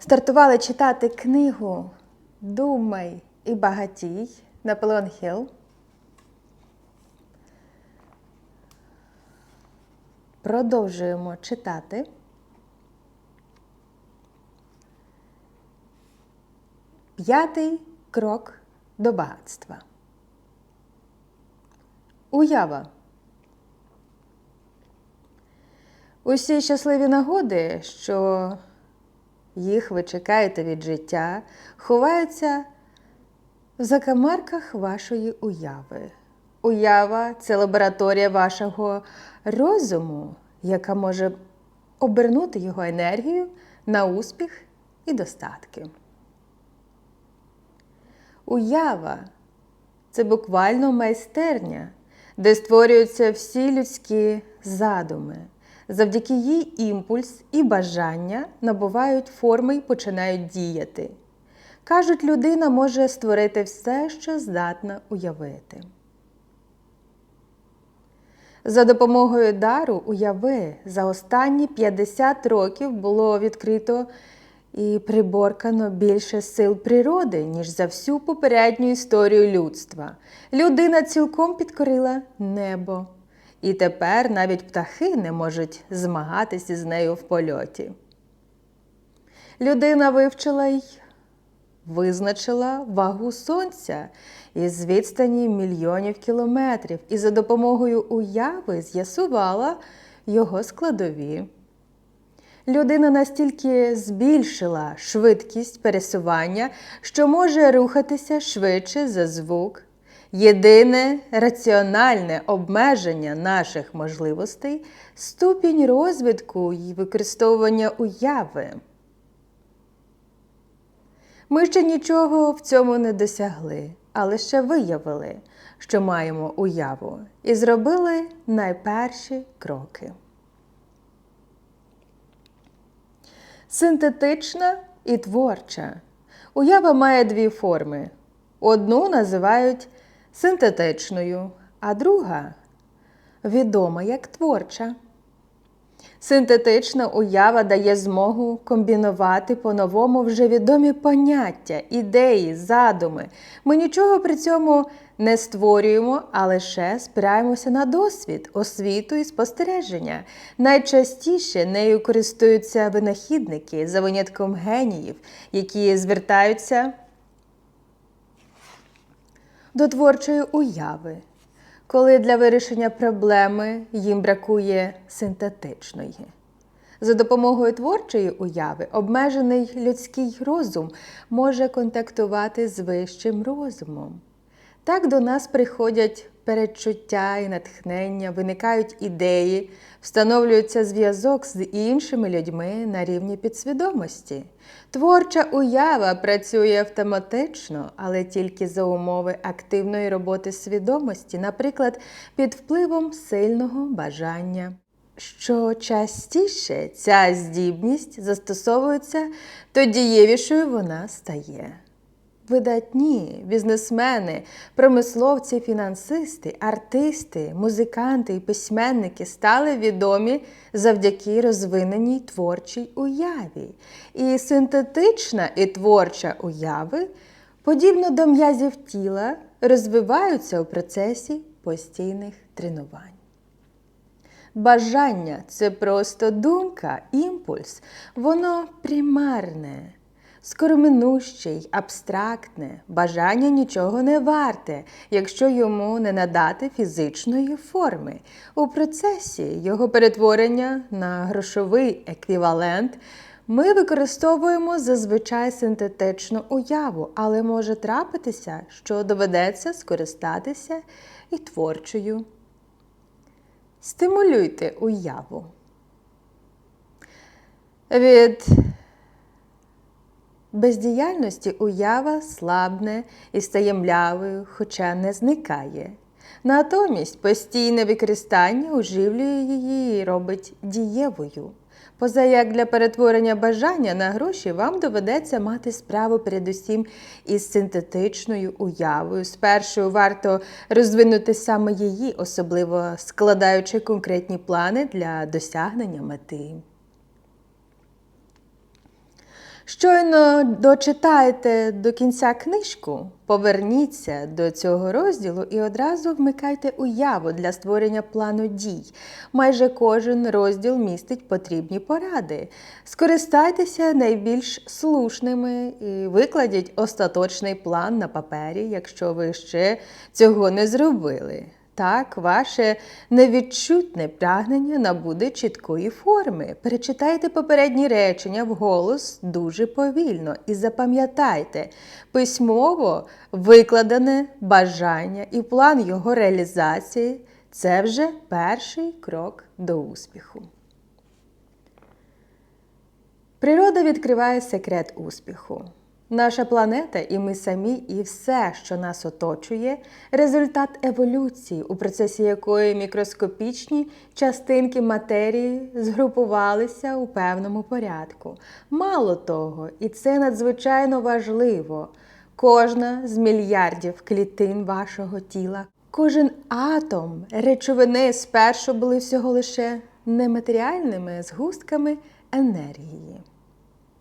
стартували читати книгу Думай і багатій Наполеон Хілл. Продовжуємо читати. П'ятий крок до багатства. Уява. Усі щасливі нагоди, що їх ви чекаєте від життя, ховаються в закамарках вашої уяви. Уява це лабораторія вашого розуму, яка може обернути його енергію на успіх і достатки. Уява це буквально майстерня, де створюються всі людські задуми. Завдяки їй імпульс і бажання набувають форми і починають діяти. Кажуть, людина може створити все, що здатна уявити. За допомогою дару уяви за останні 50 років було відкрито і приборкано більше сил природи, ніж за всю попередню історію людства. Людина цілком підкорила небо. І тепер навіть птахи не можуть змагатися з нею в польоті. Людина вивчила й визначила вагу сонця із відстані мільйонів кілометрів і за допомогою уяви з'ясувала його складові. Людина настільки збільшила швидкість пересування, що може рухатися швидше за звук. Єдине раціональне обмеження наших можливостей ступінь розвитку і використовування уяви. Ми ще нічого в цьому не досягли, а лише виявили, що маємо уяву, і зробили найперші кроки. Синтетична і творча. Уява має дві форми. Одну називають синтетичною, а друга відома як творча. Синтетична уява дає змогу комбінувати по-новому вже відомі поняття, ідеї, задуми. Ми нічого при цьому не створюємо, а лише спираємося на досвід, освіту і спостереження. Найчастіше нею користуються винахідники за винятком геніїв, які звертаються до творчої уяви, коли для вирішення проблеми їм бракує синтетичної. За допомогою творчої уяви обмежений людський розум може контактувати з вищим розумом. Так до нас приходять передчуття і натхнення, виникають ідеї, встановлюється зв'язок з іншими людьми на рівні підсвідомості. Творча уява працює автоматично, але тільки за умови активної роботи свідомості, наприклад, під впливом сильного бажання. Що частіше ця здібність застосовується, то дієвішою вона стає. Видатні бізнесмени, промисловці, фінансисти, артисти, музиканти і письменники стали відомі завдяки розвиненій творчій уяві. І синтетична і творча уяви, подібно до м'язів тіла, розвиваються у процесі постійних тренувань. Бажання це просто думка, імпульс, воно примарне. Скороминуще абстрактне, бажання нічого не варте, якщо йому не надати фізичної форми. У процесі його перетворення на грошовий еквівалент ми використовуємо зазвичай синтетичну уяву, але може трапитися, що доведеться скористатися і творчою. Стимулюйте уяву. Від бездіяльності уява слабне і стає млявою, хоча не зникає. Натомість постійне використання оживлює її і робить дієвою. Поза як для перетворення бажання на гроші вам доведеться мати справу передусім із синтетичною уявою. Спершу варто розвинути саме її, особливо складаючи конкретні плани для досягнення мети. Щойно дочитаєте до кінця книжку, поверніться до цього розділу і одразу вмикайте уяву для створення плану дій. Майже кожен розділ містить потрібні поради. Скористайтеся найбільш слушними і викладіть остаточний план на папері, якщо ви ще цього не зробили. Так, ваше невідчутне прагнення набуде чіткої форми. Перечитайте попередні речення вголос дуже повільно і запам'ятайте, письмово викладене бажання і план його реалізації це вже перший крок до успіху. Природа відкриває секрет успіху. Наша планета і ми самі, і все, що нас оточує, результат еволюції, у процесі якої мікроскопічні частинки матерії згрупувалися у певному порядку. Мало того, і це надзвичайно важливо. Кожна з мільярдів клітин вашого тіла, кожен атом речовини спершу були всього лише нематеріальними згустками енергії.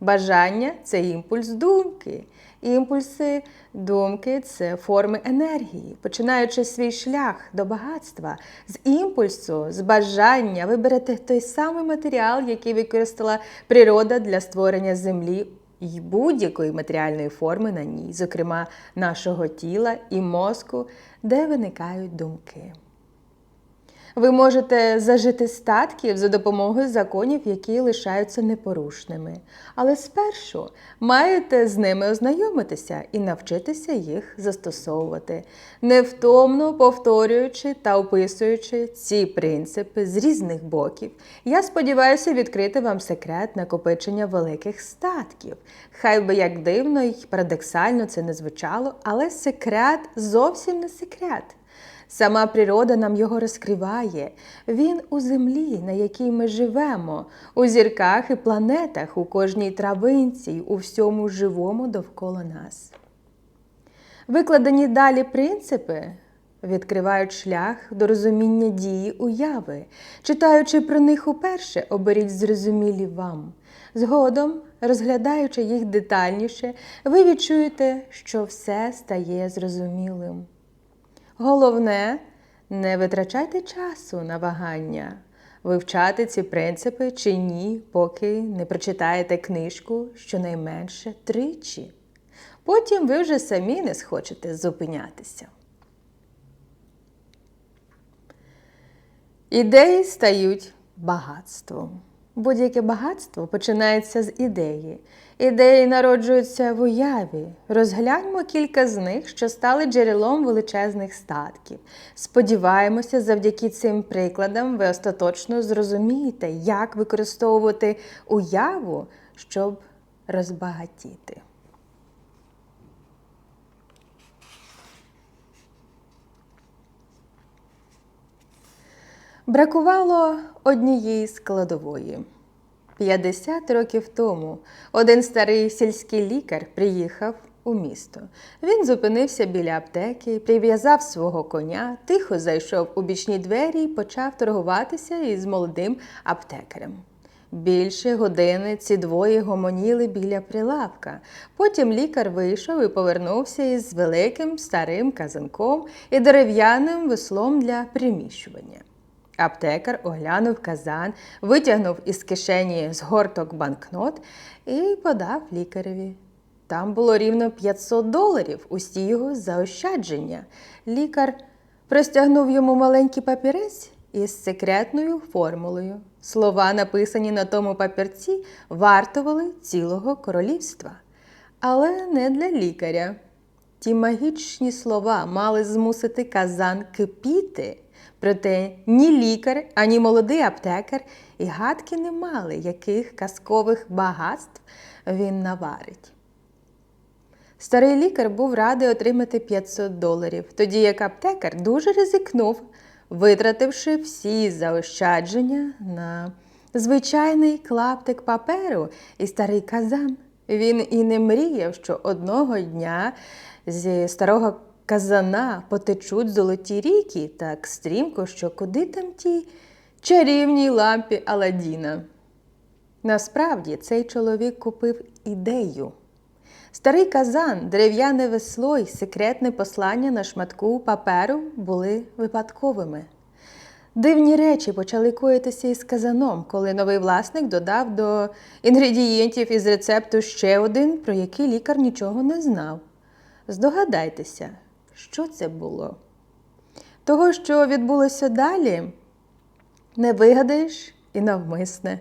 Бажання це імпульс думки. Імпульси думки це форми енергії. Починаючи свій шлях до багатства, з імпульсу, з бажання ви берете той самий матеріал, який використала природа для створення землі і будь-якої матеріальної форми на ній, зокрема нашого тіла і мозку, де виникають думки. Ви можете зажити статків за допомогою законів, які лишаються непорушними. Але спершу маєте з ними ознайомитися і навчитися їх застосовувати, невтомно повторюючи та описуючи ці принципи з різних боків. Я сподіваюся відкрити вам секрет накопичення великих статків. Хай би як дивно й парадоксально це не звучало, але секрет зовсім не секрет. Сама природа нам його розкриває. Він у землі, на якій ми живемо, у зірках і планетах, у кожній травинці, у всьому живому довкола нас. Викладені далі принципи відкривають шлях до розуміння дії уяви. Читаючи про них уперше, оберіть зрозумілі вам. Згодом, розглядаючи їх детальніше, ви відчуєте, що все стає зрозумілим. Головне, не витрачайте часу на вагання, вивчати ці принципи чи ні, поки не прочитаєте книжку щонайменше тричі. Потім ви вже самі не схочете зупинятися. Ідеї стають багатством. Будь-яке багатство починається з ідеї. Ідеї народжуються в уяві. Розгляньмо кілька з них, що стали джерелом величезних статків. Сподіваємося, завдяки цим прикладам ви остаточно зрозумієте, як використовувати уяву, щоб розбагатіти. Бракувало однієї складової. 50 років тому один старий сільський лікар приїхав у місто. Він зупинився біля аптеки, прив'язав свого коня, тихо зайшов у бічні двері і почав торгуватися із молодим аптекарем. Більше години ці двоє гомоніли біля прилавка. Потім лікар вийшов і повернувся із великим старим казанком і дерев'яним веслом для приміщування. Аптекар оглянув казан, витягнув із кишені згорток банкнот і подав лікареві. Там було рівно 500 доларів, усі його заощадження. Лікар простягнув йому маленький папірець із секретною формулою. Слова, написані на тому папірці, вартували цілого королівства. Але не для лікаря. Ті магічні слова мали змусити казан кипіти. Проте ні лікар, ані молодий аптекар і гадки не мали, яких казкових багатств він наварить. Старий лікар був радий отримати 500 доларів, тоді як аптекар дуже ризикнув, витративши всі заощадження на звичайний клаптик паперу і старий казан. Він і не мріяв, що одного дня зі старого казана потечуть золоті ріки так стрімко, що куди там тій чарівній лампі Аладдіна. Насправді цей чоловік купив ідею. Старий казан, дерев'яне весло й секретне послання на шматку паперу були випадковими. Дивні речі почали коїтися із казаном, коли новий власник додав до інгредієнтів із рецепту ще один, про який лікар нічого не знав. Здогадайтеся, що це було? Того, що відбулося далі, не вигадаєш і навмисне.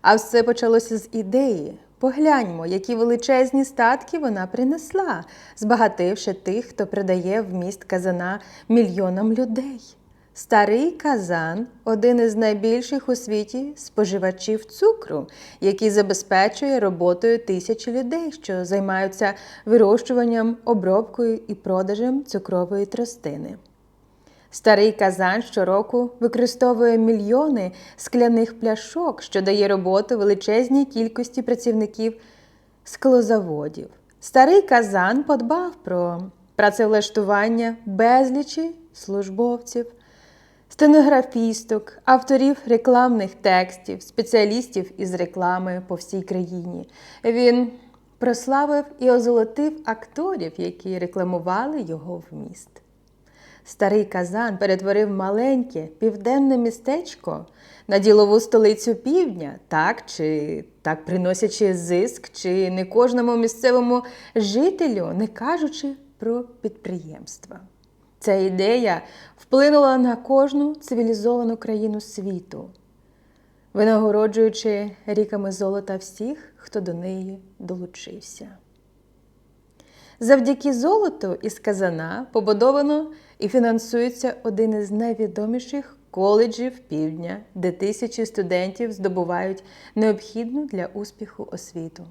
А все почалося з ідеї. Погляньмо, які величезні статки вона принесла, збагативши тих, хто придає вміст казана мільйонам людей. Старий казан один із найбільших у світі споживачів цукру, який забезпечує роботою тисячі людей, що займаються вирощуванням, обробкою і продажем цукрової тростини. Старий казан щороку використовує мільйони скляних пляшок, що дає роботу величезній кількості працівників склозаводів. Старий казан подбав про працевлаштування безлічі службовців, стенографісток, авторів рекламних текстів, спеціалістів із реклами по всій країні. Він прославив і озолотив акторів, які рекламували його вміст. Старий казан перетворив маленьке південне містечко на ділову столицю півдня, так чи так приносячи зиск, чи не кожному місцевому жителю, не кажучи про підприємства. Ця ідея вплинула на кожну цивілізовану країну світу, винагороджуючи ріками золота всіх, хто до неї долучився. Завдяки золоту із Казана побудовано і фінансується один із найвідоміших коледжів півдня, де тисячі студентів здобувають необхідну для успіху освіту.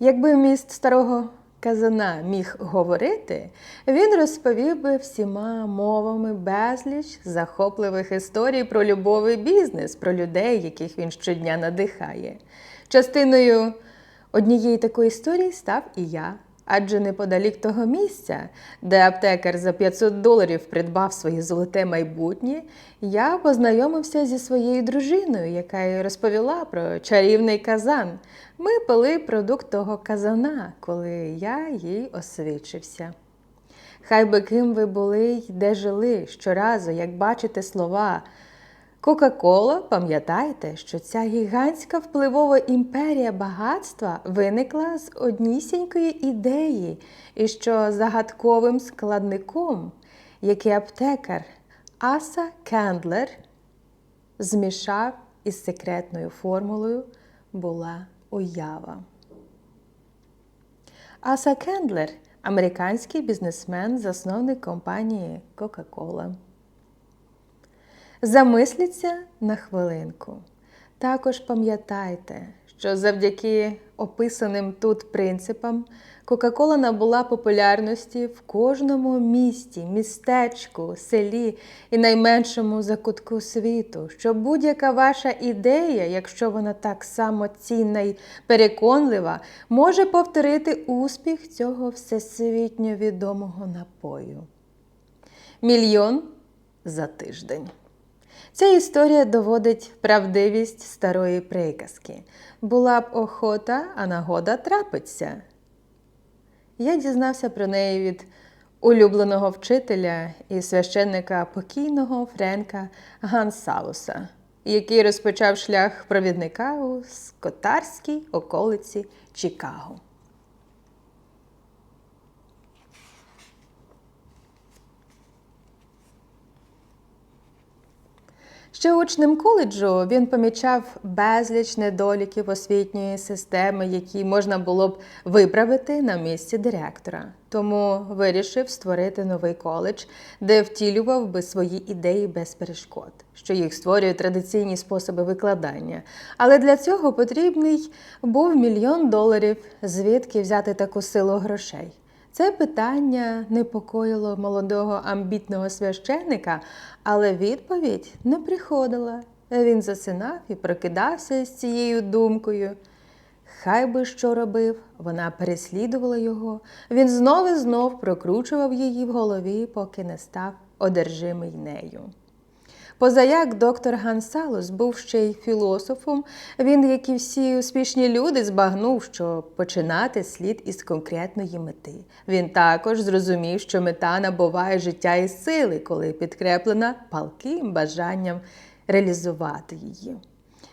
Якби міст старого Казана міг говорити, він розповів би всіма мовами безліч захопливих історій про любовий бізнес, про людей, яких він щодня надихає. Частиною однієї такої історії став і я. Адже неподалік того місця, де аптекар за 500 доларів придбав своє золоте майбутнє, я познайомився зі своєю дружиною, яка й розповіла про чарівний казан. Ми пили продукт того казана, коли я їй освічився. Хай би ким ви були й де жили щоразу, як бачите слова. Кока-Кола, пам'ятайте, що ця гігантська впливова імперія багатства виникла з однісінької ідеї, і що загадковим складником, який аптекар Аса Кендлер змішав із секретною формулою, була уява. Аса Кендлер американський бізнесмен, засновник компанії Coca-Cola. Замисліться на хвилинку. Також пам'ятайте, що завдяки описаним тут принципам Кока-Кола набула популярності в кожному місті, містечку, селі і найменшому закутку світу, що будь-яка ваша ідея, якщо вона так само цінна й переконлива, може повторити успіх цього всесвітньо відомого напою. Мільйон за тиждень. Ця історія доводить правдивість старої приказки. Була б охота, а нагода трапиться. Я дізнався про неї від улюбленого вчителя і священника покійного Френка Гансалуса, який розпочав шлях провідника у скотарській околиці Чикаго. Ще учнем коледжу він помічав безліч недоліків освітньої системи, які можна було б виправити на місці директора. Тому вирішив створити новий коледж, де втілював би свої ідеї без перешкод, що їх створюють традиційні способи викладання. Але для цього потрібний був мільйон доларів, звідки взяти таку силу грошей. Це питання непокоїло молодого амбітного священика, але відповідь не приходила. Він засинав і прокидався з цією думкою. Хай би що робив, вона переслідувала його. Він знов і знов прокручував її в голові, поки не став одержимий нею. Позаяк доктор Гансалус був ще й філософом, він, як і всі успішні люди, збагнув, що починати слід із конкретної мети. Він також зрозумів, що мета набуває життя і сили, коли підкреплена палким бажанням реалізувати її.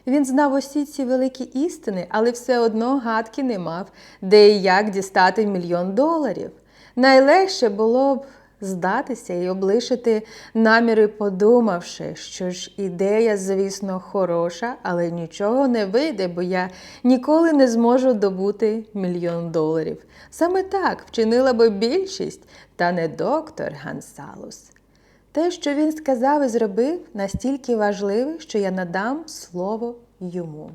Він знав усі ці великі істини, але все одно гадки не мав, де і як дістати мільйон доларів. Найлегше було б здатися і облишити наміри, подумавши, що ж ідея, звісно, хороша, але нічого не вийде, бо я ніколи не зможу добути мільйон доларів. Саме так вчинила би більшість, та не доктор Гансалус. Те, що він сказав і зробив, настільки важливе, що я надам слово йому.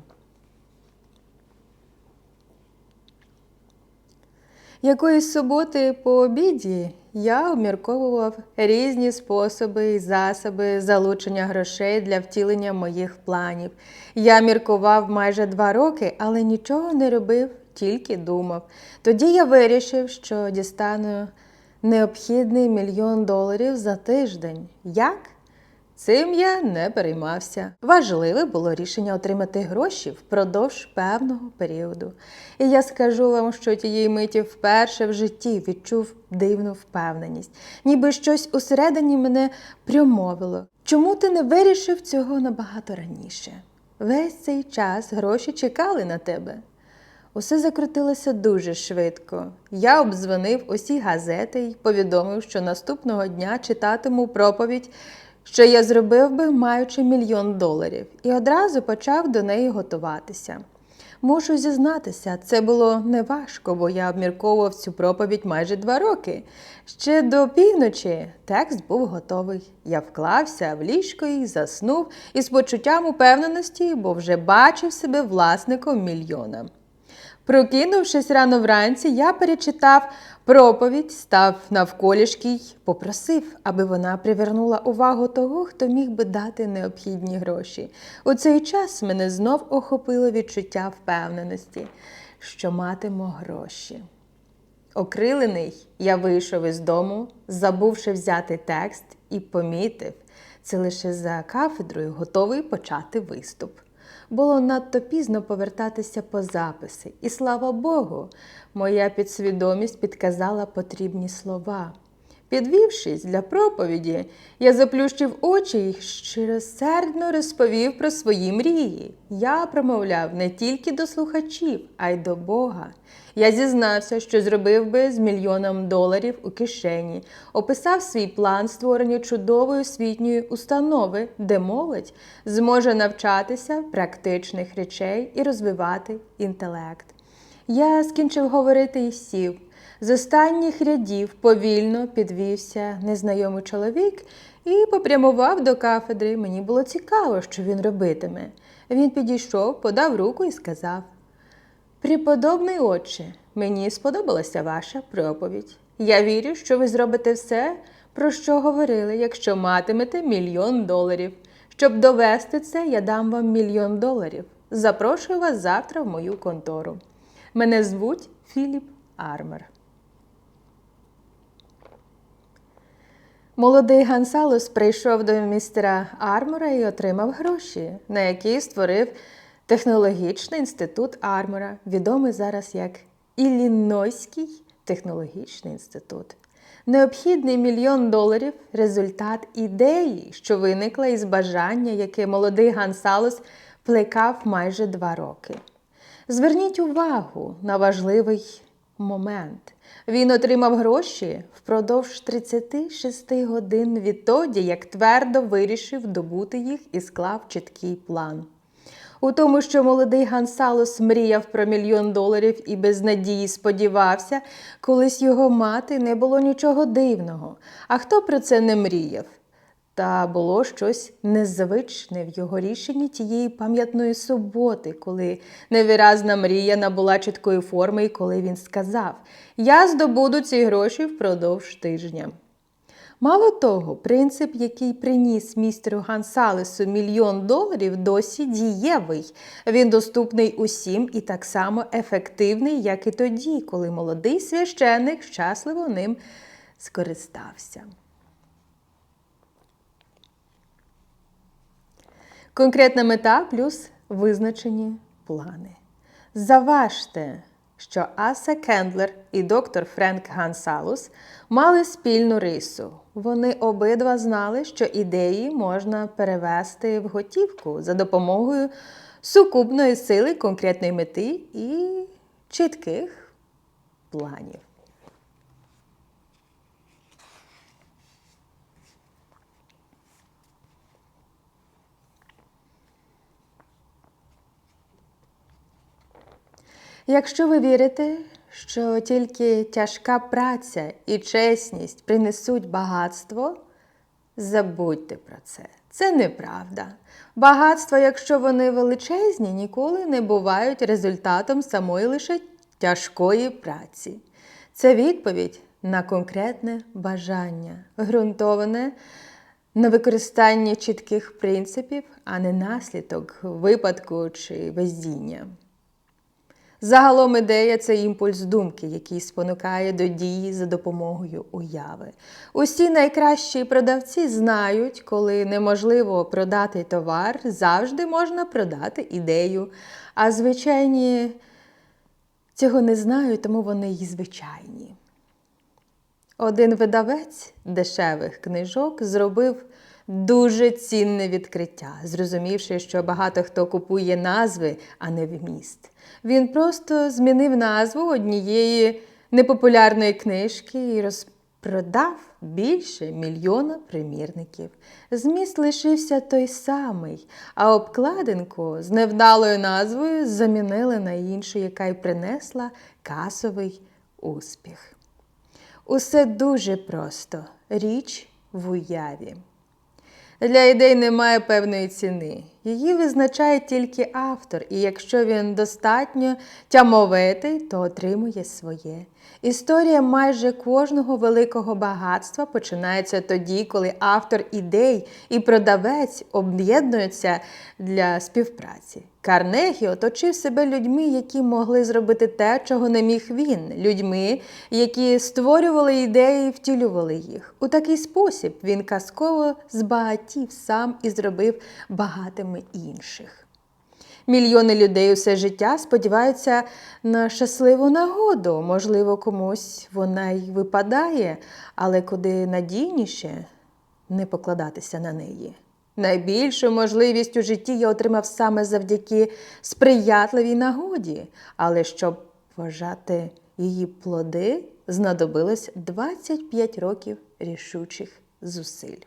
Якоїсь суботи по обіді я обмірковував різні способи і засоби залучення грошей для втілення моїх планів. Я міркував майже два роки, але нічого не робив, тільки думав. Тоді я вирішив, що дістану необхідний мільйон доларів за тиждень. Як? Цим я не переймався. Важливе було рішення отримати гроші впродовж певного періоду. І я скажу вам, що тієї миті вперше в житті відчув дивну впевненість, ніби щось усередині мене примовило. Чому ти не вирішив цього набагато раніше? Весь цей час гроші чекали на тебе. Усе закрутилося дуже швидко. Я обдзвонив усі газети і повідомив, що наступного дня читатиму проповідь, що я зробив би, маючи мільйон доларів, і одразу почав до неї готуватися. Мушу зізнатися, це було неважко, бо я обмірковував цю проповідь майже два роки. Ще до півночі текст був готовий. Я вклався в ліжко і заснув із почуттям упевненості, бо вже бачив себе власником мільйона. Прокинувшись рано вранці, я перечитав проповідь, став навколішки й попросив, аби вона привернула увагу того, хто міг би дати необхідні гроші. У цей час мене знов охопило відчуття впевненості, що матиму гроші. Окрилений, я вийшов із дому, забувши взяти текст, і помітив, це лише за кафедрою готовий почати виступ. Було надто пізно повертатися по записи, і слава Богу, моя підсвідомість підказала потрібні слова. Підвівшись для проповіді, я заплющив очі і щиросердно розповів про свої мрії. Я промовляв не тільки до слухачів, а й до Бога. Я зізнався, що зробив би з мільйоном доларів у кишені, описав свій план створення чудової освітньої установи, де молодь зможе навчатися практичних речей і розвивати інтелект. Я скінчив говорити і сів. З останніх рядів повільно підвівся незнайомий чоловік і попрямував до кафедри. Мені було цікаво, що він робитиме. Він підійшов, подав руку і сказав: Преподобний отче, мені сподобалася ваша проповідь. Я вірю, що ви зробите все, про що говорили, якщо матимете мільйон доларів. Щоб довести це, я дам вам мільйон доларів. Запрошую вас завтра в мою контору. Мене звуть Філіп Армер. Молодий Гансалус прийшов до містера Армора і отримав гроші, на які створив технологічний інститут Армора, відомий зараз як Іллінойський технологічний інститут. Необхідний мільйон доларів результат ідеї, що виникла із бажання, яке молодий Гансалус плекав майже два роки. Зверніть увагу на важливий момент. Він отримав гроші впродовж 36 годин відтоді, як твердо вирішив добути їх і склав чіткий план. У тому, що молодий Гансалос мріяв про мільйон доларів і без надії сподівався, колись його мати не було нічого дивного. А хто про це не мріяв? Та було щось незвичне в його рішенні тієї пам'ятної суботи, коли невиразна мрія набула чіткої форми, і коли він сказав: Я здобуду ці гроші впродовж тижня. Мало того, принцип, який приніс містеру Гансалесу мільйон доларів, досі дієвий. Він доступний усім і так само ефективний, як і тоді, коли молодий священник щасливо ним скористався. Конкретна мета плюс визначені плани. Заважте, що Аса Кендлер і доктор Френк Гансалус мали спільну рису. Вони обидва знали, що ідеї можна перевести в готівку за допомогою сукупної сили конкретної мети і чітких планів. Якщо ви вірите, що тільки тяжка праця і чесність принесуть багатство, забудьте про це. Це неправда. Багатства, якщо вони величезні, ніколи не бувають результатом самої лише тяжкої праці. Це відповідь на конкретне бажання, ґрунтоване на використанні чітких принципів, а не наслідок випадку чи везіння. Загалом ідея це імпульс думки, який спонукає до дії за допомогою уяви. Усі найкращі продавці знають, коли неможливо продати товар, завжди можна продати ідею. А звичайні цього не знають, тому вони й звичайні. Один видавець дешевих книжок зробив дуже цінне відкриття, зрозумівши, що багато хто купує назви, а не вміст. Він просто змінив назву однієї непопулярної книжки і розпродав більше мільйона примірників. Зміст лишився той самий, а обкладинку з невдалою назвою замінили на іншу, яка й принесла касовий успіх. Усе дуже просто річ в уяві. Для ідей немає певної ціни. Її визначає тільки автор, і якщо він достатньо тямовитий, то отримує своє. Історія майже кожного великого багатства починається тоді, коли автор ідей і продавець об'єднуються для співпраці. Карнегі оточив себе людьми, які могли зробити те, чого не міг він, людьми, які створювали ідеї і втілювали їх. У такий спосіб він казково збагатів сам і зробив багатими інших. Мільйони людей усе життя сподіваються на щасливу нагоду. Можливо, комусь вона й випадає, але куди надійніше не покладатися на неї. Найбільшу можливість у житті я отримав саме завдяки сприятливій нагоді, але щоб вважати її плоди, знадобилось 25 років рішучих зусиль.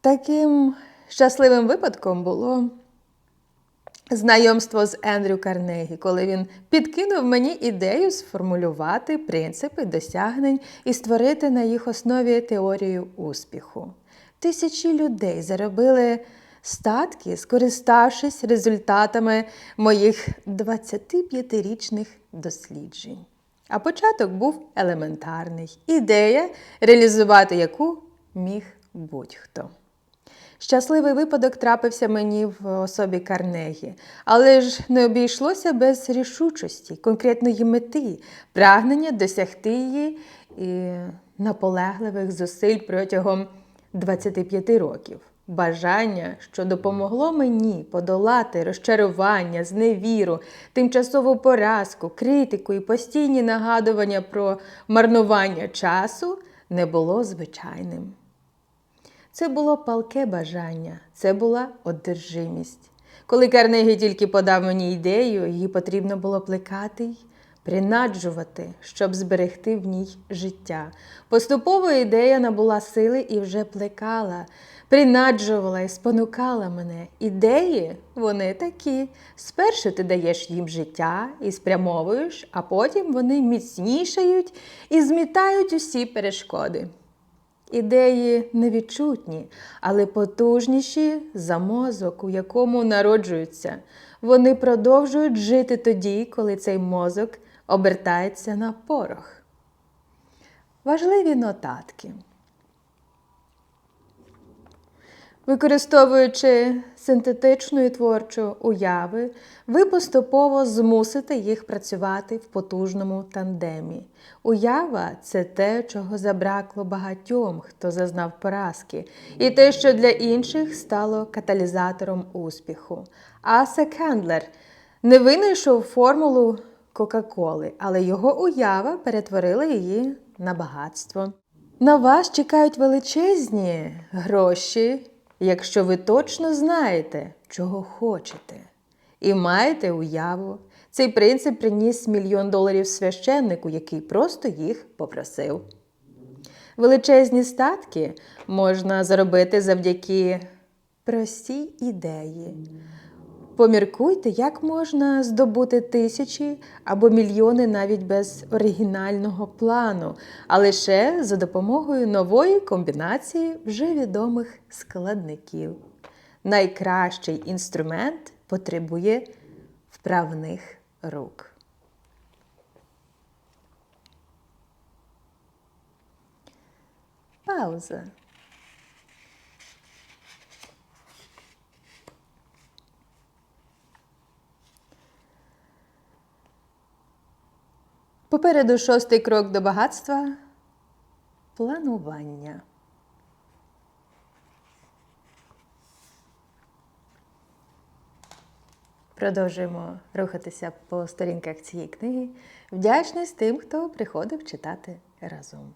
Таким щасливим випадком було знайомство з Ендрю Карнегі, коли він підкинув мені ідею сформулювати принципи досягнень і створити на їх основі теорію успіху. Тисячі людей заробили статки, скориставшись результатами моїх 25-річних досліджень. А початок був елементарний ідея, реалізувати яку міг будь-хто. Щасливий випадок трапився мені в особі Карнегі, але ж не обійшлося без рішучості, конкретної мети, прагнення досягти її і наполегливих зусиль протягом 25 років. Бажання, що допомогло мені подолати розчарування, зневіру, тимчасову поразку, критику і постійні нагадування про марнування часу, не було звичайним. Це було палке бажання, це була одержимість. Коли Карнегі тільки подав мені ідею, її потрібно було плекати й принаджувати, щоб зберегти в ній життя. Поступово ідея набула сили і вже плекала, принаджувала і спонукала мене. Ідеї вони такі. Спершу ти даєш їм життя і спрямовуєш, а потім вони міцнішають і змітають усі перешкоди. Ідеї невідчутні, але потужніші за мозок, у якому народжуються. Вони продовжують жити тоді, коли цей мозок обертається на порох. Важливі нотатки. Використовуючи синтетичну і творчу уяви, ви поступово змусите їх працювати в потужному тандемі. Уява це те, чого забракло багатьом, хто зазнав поразки, і те, що для інших стало каталізатором успіху. Аса Кендлер не винайшов формулу Кока-Коли, але його уява перетворила її на багатство. На вас чекають величезні гроші, якщо ви точно знаєте, чого хочете. І маєте уяву. Цей принцип приніс мільйон доларів священнику, який просто їх попросив. Величезні статки можна заробити завдяки простій ідеї. Поміркуйте, як можна здобути тисячі або мільйони навіть без оригінального плану, а лише за допомогою нової комбінації вже відомих складників. Найкращий інструмент потребує вправних рук. Пауза. Попереду шостий крок до багатства планування. Продовжуємо рухатися по сторінках цієї книги. Вдячність тим, хто приходив читати разом.